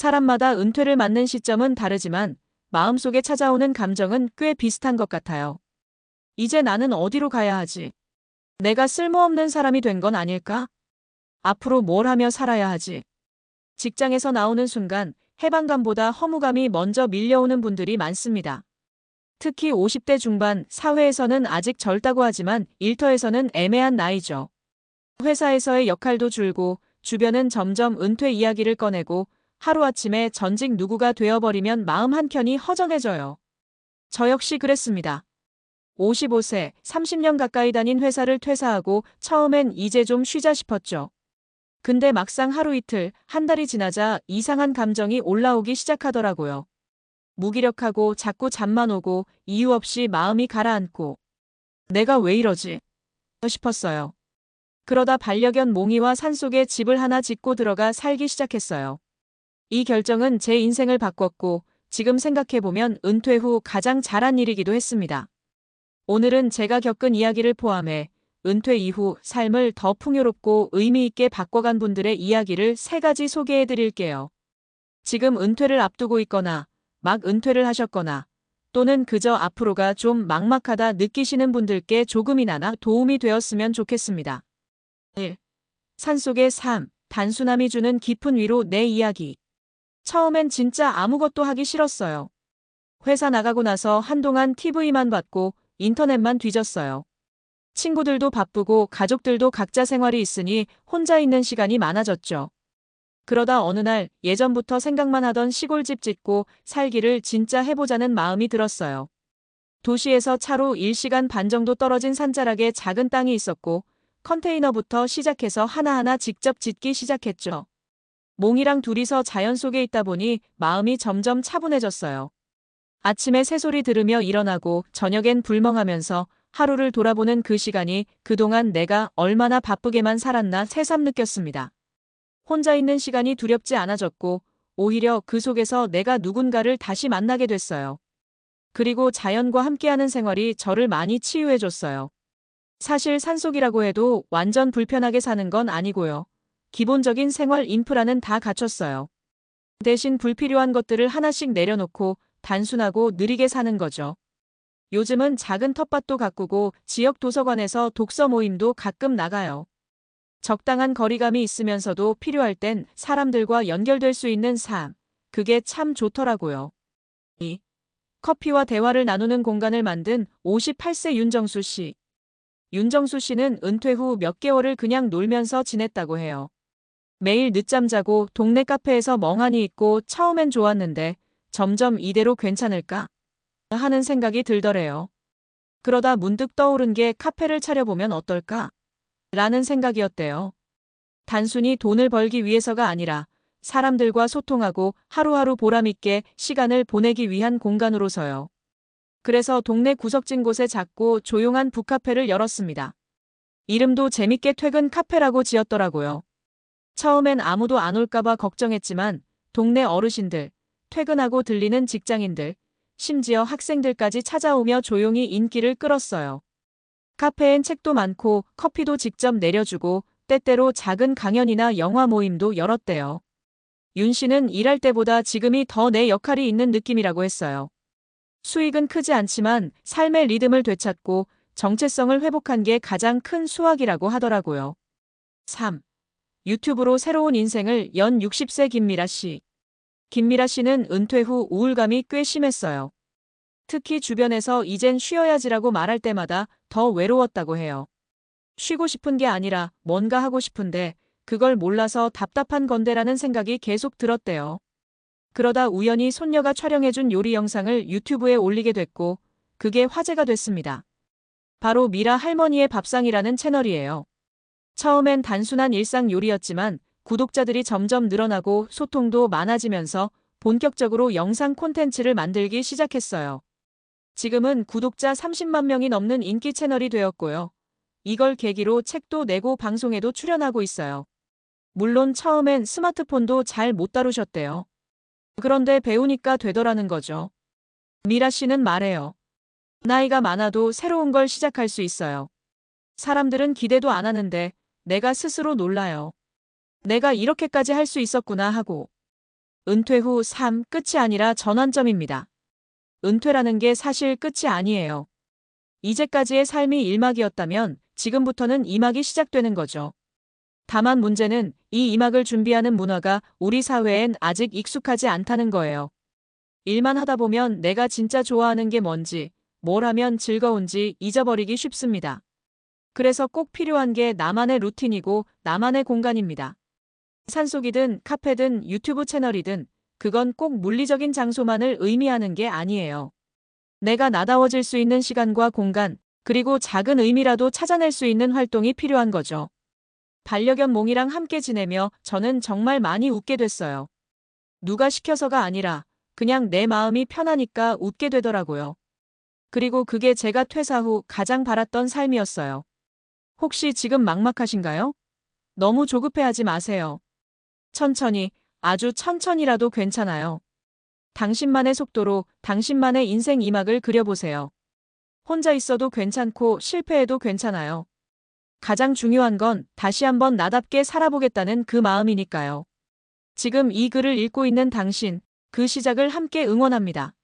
사람마다 은퇴를 맞는 시점은 다르지만 마음속에 찾아오는 감정은 꽤 비슷한 것 같아요. 이제 나는 어디로 가야 하지? 내가 쓸모없는 사람이 된 건 아닐까? 앞으로 뭘 하며 살아야 하지? 직장에서 나오는 순간 해방감보다 허무감이 먼저 밀려오는 분들이 많습니다. 특히 50대 중반 사회에서는 아직 젊다고 하지만 일터에서는 애매한 나이죠. 회사에서의 역할도 줄고 주변은 점점 은퇴 이야기를 꺼내고 하루아침에 전직 누구가 되어버리면 마음 한켠이 허전해져요. 저 역시 그랬습니다. 55세, 30년 가까이 다닌 회사를 퇴사하고 처음엔 이제 좀 쉬자 싶었죠. 근데 막상 하루 이틀, 한 달이 지나자 이상한 감정이 올라오기 시작하더라고요. 무기력하고 자꾸 잠만 오고 이유 없이 마음이 가라앉고 내가 왜 이러지? 싶었어요. 그러다 반려견 몽이와 산속에 집을 하나 짓고 들어가 살기 시작했어요. 이 결정은 제 인생을 바꿨고 지금 생각해보면 은퇴 후 가장 잘한 일이기도 했습니다. 오늘은 제가 겪은 이야기를 포함해 은퇴 이후 삶을 더 풍요롭고 의미있게 바꿔간 분들의 이야기를 세 가지 소개해 드릴게요. 지금 은퇴를 앞두고 있거나 막 은퇴를 하셨거나 또는 그저 앞으로가 좀 막막하다 느끼시는 분들께 조금이나마 도움이 되었으면 좋겠습니다. 1. 산속의 삶, 단순함이 주는 깊은 위로 내 이야기. 처음엔 진짜 아무것도 하기 싫었어요. 회사 나가고 나서 한동안 TV만 봤고 인터넷만 뒤졌어요. 친구들도 바쁘고 가족들도 각자 생활이 있으니 혼자 있는 시간이 많아졌죠. 그러다 어느 날 예전부터 생각만 하던 시골집 짓고 살기를 진짜 해보자는 마음이 들었어요. 도시에서 차로 1시간 반 정도 떨어진 산자락에 작은 땅이 있었고 컨테이너부터 시작해서 하나하나 직접 짓기 시작했죠. 몽이랑 둘이서 자연 속에 있다 보니 마음이 점점 차분해졌어요. 아침에 새소리 들으며 일어나고 저녁엔 불멍하면서 하루를 돌아보는 그 시간이 그동안 내가 얼마나 바쁘게만 살았나 새삼 느꼈습니다. 혼자 있는 시간이 두렵지 않아졌고 오히려 그 속에서 내가 누군가를 다시 만나게 됐어요. 그리고 자연과 함께하는 생활이 저를 많이 치유해줬어요. 사실 산속이라고 해도 완전 불편하게 사는 건 아니고요. 기본적인 생활 인프라는 다 갖췄어요. 대신 불필요한 것들을 하나씩 내려놓고 단순하고 느리게 사는 거죠. 요즘은 작은 텃밭도 가꾸고 지역 도서관에서 독서 모임도 가끔 나가요. 적당한 거리감이 있으면서도 필요할 땐 사람들과 연결될 수 있는 삶. 그게 참 좋더라고요. 2. 커피와 대화를 나누는 공간을 만든 58세 윤정수 씨. 윤정수 씨는 은퇴 후 몇 개월을 그냥 놀면서 지냈다고 해요. 매일 늦잠 자고 동네 카페에서 멍하니 있고 처음엔 좋았는데 점점 이대로 괜찮을까? 하는 생각이 들더래요. 그러다 문득 떠오른 게 카페를 차려보면 어떨까? 라는 생각이었대요. 단순히 돈을 벌기 위해서가 아니라 사람들과 소통하고 하루하루 보람있게 시간을 보내기 위한 공간으로서요. 그래서 동네 구석진 곳에 작고 조용한 북카페를 열었습니다. 이름도 재밌게 퇴근 카페라고 지었더라고요. 처음엔 아무도 안 올까봐 걱정했지만 동네 어르신들, 퇴근하고 들리는 직장인들, 심지어 학생들까지 찾아오며 조용히 인기를 끌었어요. 카페엔 책도 많고 커피도 직접 내려주고 때때로 작은 강연이나 영화 모임도 열었대요. 윤 씨는 일할 때보다 지금이 더 내 역할이 있는 느낌이라고 했어요. 수익은 크지 않지만 삶의 리듬을 되찾고 정체성을 회복한 게 가장 큰 수확이라고 하더라고요. 3. 유튜브로 새로운 인생을 연 60세 김미라 씨. 김미라 씨는 은퇴 후 우울감이 꽤 심했어요. 특히 주변에서 이젠 쉬어야지라고 말할 때마다 더 외로웠다고 해요. 쉬고 싶은 게 아니라 뭔가 하고 싶은데 그걸 몰라서 답답한 건데라는 생각이 계속 들었대요. 그러다 우연히 손녀가 촬영해준 요리 영상을 유튜브에 올리게 됐고 그게 화제가 됐습니다. 바로 미라 할머니의 밥상이라는 채널이에요. 처음엔 단순한 일상 요리였지만 구독자들이 점점 늘어나고 소통도 많아지면서 본격적으로 영상 콘텐츠를 만들기 시작했어요. 지금은 구독자 30만 명이 넘는 인기 채널이 되었고요. 이걸 계기로 책도 내고 방송에도 출연하고 있어요. 물론 처음엔 스마트폰도 잘 못 다루셨대요. 그런데 배우니까 되더라는 거죠. 미라 씨는 말해요. 나이가 많아도 새로운 걸 시작할 수 있어요. 사람들은 기대도 안 하는데 내가 스스로 놀라요. 내가 이렇게까지 할 수 있었구나 하고. 은퇴 후 삶 끝이 아니라 전환점입니다. 은퇴라는 게 사실 끝이 아니에요. 이제까지의 삶이 1막이었다면 지금부터는 2막이 시작되는 거죠. 다만 문제는 이 2막을 준비하는 문화가 우리 사회엔 아직 익숙하지 않다는 거예요. 일만 하다 보면 내가 진짜 좋아하는 게 뭔지, 뭘 하면 즐거운지 잊어버리기 쉽습니다. 그래서 꼭 필요한 게 나만의 루틴이고 나만의 공간입니다. 산속이든 카페든 유튜브 채널이든 그건 꼭 물리적인 장소만을 의미하는 게 아니에요. 내가 나다워질 수 있는 시간과 공간, 그리고 작은 의미라도 찾아낼 수 있는 활동이 필요한 거죠. 반려견 몽이랑 함께 지내며 저는 정말 많이 웃게 됐어요. 누가 시켜서가 아니라 그냥 내 마음이 편하니까 웃게 되더라고요. 그리고 그게 제가 퇴사 후 가장 바랐던 삶이었어요. 혹시 지금 막막하신가요? 너무 조급해하지 마세요. 천천히, 아주 천천히라도 괜찮아요. 당신만의 속도로 당신만의 인생 이막을 그려보세요. 혼자 있어도 괜찮고 실패해도 괜찮아요. 가장 중요한 건 다시 한번 나답게 살아보겠다는 그 마음이니까요. 지금 이 글을 읽고 있는 당신, 그 시작을 함께 응원합니다.